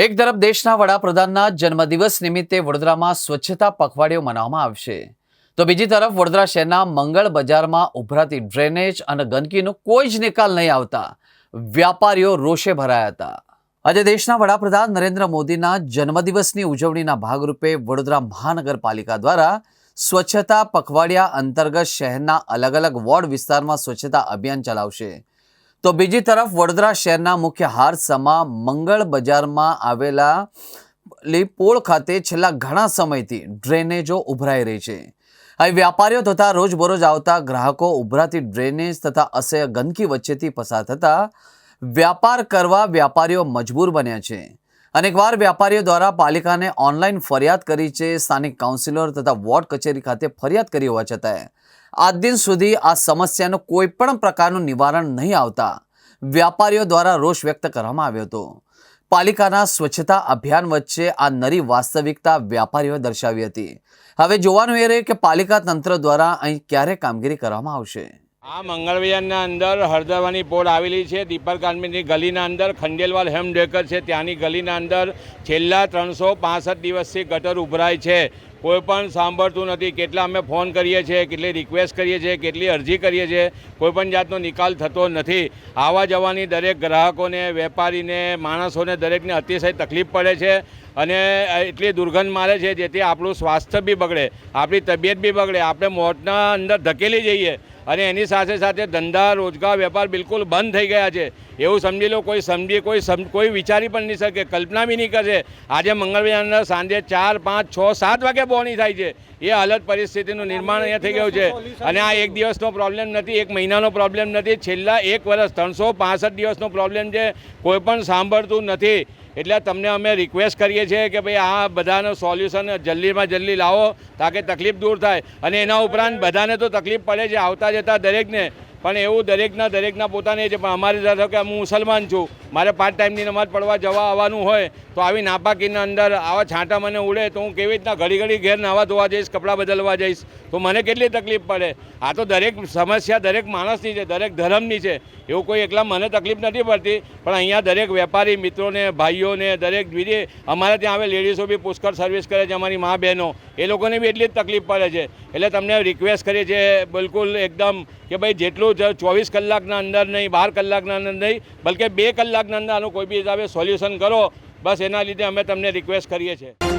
એક તરફ દેશના વડાપ્રધાનના જન્મદિવસ નિમિત્તે વડોદરામાં સ્વચ્છતા પખવાડિયો મનાવવામાં આવશે. તો બીજી તરફ વડોદરા શહેરના મંગળ બજારમાં ઉભરાતી ડ્રેનેજ અને ગંદકીનો કોઈ જ નિકાલ નહીં આવતા. વ્યાપારીઓ રોષે ભરાયા હતા. આજે દેશના વડાપ્રધાન નરેન્દ્ર મોદીના જન્મદિવસની ઉજવણીના ભાગરૂપે વડોદરા મહાનગરપાલિકા દ્વારા સ્વચ્છતા પખવાડિયા અંતર્ગત શહેરના અલગ અલગ વોર્ડ વિસ્તારમાં સ્વચ્છતા અભિયાન ચલાવશે. તો બીજી તરફ વડોદરા શહેરના મુખ્ય હારસમા મંગળ બજારમાં આવેલા પોળ ખાતે છેલ્લા ઘણા સમયથી ડ્રેનેજો ઉભરાઈ રહી છે. અહીં વ્યાપારીઓ તથા રોજબરોજ આવતા ગ્રાહકો ઉભરાતી ડ્રેનેજ તથા અસહ્ય ગંદકી વચ્ચેથી પસાર થતા વ્યાપાર કરવા વ્યાપારીઓ મજબૂર બન્યા છે. અનેકવાર વ્યાપારીઓ દ્વારા પાલિકાને ઓનલાઈન ફરિયાદ કરી છે. સ્થાનિક કાઉન્સિલર તથા વોર્ડ કચેરી ખાતે ફરિયાદ કરી હોવા છતાંય આજ દિન સુધી આ સમસ્યાનું કોઈ પણ પ્રકારનું નિવારણ નહીં આવતા વ્યાપારીઓ દ્વારા રોષ વ્યક્ત કરવામાં આવ્યો હતો. પાલિકાના સ્વચ્છતા અભિયાન વચ્ચે આ નરી વાસ્તવિકતા વ્યાપારીઓએ દર્શાવી હતી. હવે જોવાનું એ રહ્યું કે પાલિકા તંત્ર દ્વારા અહીં ક્યારે કામગીરી કરવામાં આવશે. આ મંગળવિયાના અંદર હળદરવાની પોળ આવેલી છે. દીપર કાનમીની ગલીના અંદર ખંડેલવાલ હેમડેકર છે. ત્યાંની ગલીના અંદર છેલ્લા ત્રણસો પાસઠ દિવસથી ગટર ઉભરાય છે. કોઈ પણ સાંભળતું નથી. કેટલા અમે ફોન કરીએ છીએ, કેટલી રિક્વેસ્ટ કરીએ છીએ, કેટલી અરજી કરીએ છીએ, કોઈ પણ જાતનો નિકાલ થતો નથી. આવવા જવાની દરેક ગ્રાહકોને, વેપારીને, માણસોને દરેકને અતિશય તકલીફ પડે છે અને એટલી દુર્ગંધ મારે છે જેથી આપણું સ્વાસ્થ્ય બી બગડે, આપણી તબિયત બી બગડે. આપણે મોતના અંદર ધકેલી જઈએ. અને એની સાથે સાથે ધંધા, રોજગાર, વેપાર બિલકુલ બંધ થઈ ગયા છે. એવું સમજી લો, કોઈ સમજી, કોઈ કોઈ વિચારી પણ નહીં શકે, કલ્પના બી નહીં કરશે. આજે મંગળવારની સાંજે ચાર, પાંચ, છ, સાત વાગે બોની થાય છે. એ અલગ પરિસ્થિતિનું નિર્માણ અહીંયા થઈ ગયું છે. અને આ એક દિવસનો પ્રોબ્લેમ નથી, એક મહિનાનો પ્રોબ્લેમ નથી. છેલ્લા એક વર્ષ, ત્રણસો દિવસનો પ્રોબ્લેમ છે. કોઈ પણ સાંભળતું નથી. એટલે તમને અમે રિક્વેસ્ટ કરીએ છીએ કે ભાઈ આ બધાનું સોલ્યુશન જલ્દીમાં જલ્દી લાવો, તાકે તકલીફ દૂર થાય. અને એના ઉપરાંત બધાને તો તકલીફ પડે છે આવતા જતા દરેકને. પણ એવું દરેકના દરેકના પોતાને છે, પણ અમારી ધારો કે હું મુસલમાન છું. મારે પાંચ ટાઈમની નમાજ પડવા, જવા આવવાનું હોય તો આવી નાપાકીના અંદર આવા છાંટા મને ઉડે તો હું કેવી રીતના ઘડી ઘડી ઘેર નાવા ધોવા જઈશ, કપડાં બદલવા જઈશ? તો મને કેટલી તકલીફ પડે? આ તો દરેક સમસ્યા દરેક માણસની છે, દરેક ધર્મની છે. એવું કોઈ એકલા મને તકલીફ નથી પડતી. પણ અહીંયા દરેક વેપારી મિત્રોને, ભાઈઓને, દરેક બીજે અમારે ત્યાં આવે, લેડીઝો બી પુષ્કળ સર્વિસ કરે છે અમારી મા બહેનો. એ લોકોને બી એટલી જ તકલીફ પડે છે. એટલે તમને રિક્વેસ્ટ કરીએ છીએ બિલકુલ એકદમ કે ભાઈ જેટલું ચોવીસ કલાકના અંદર નહીં, બાર કલાકના અંદર નહીં, બલકે બે કલાકના અંદર આનું કોઈ બી હિસાબે સોલ્યુશન કરો, બસ એના લીધે અમે તમને રિક્વેસ્ટ કરીએ છીએ.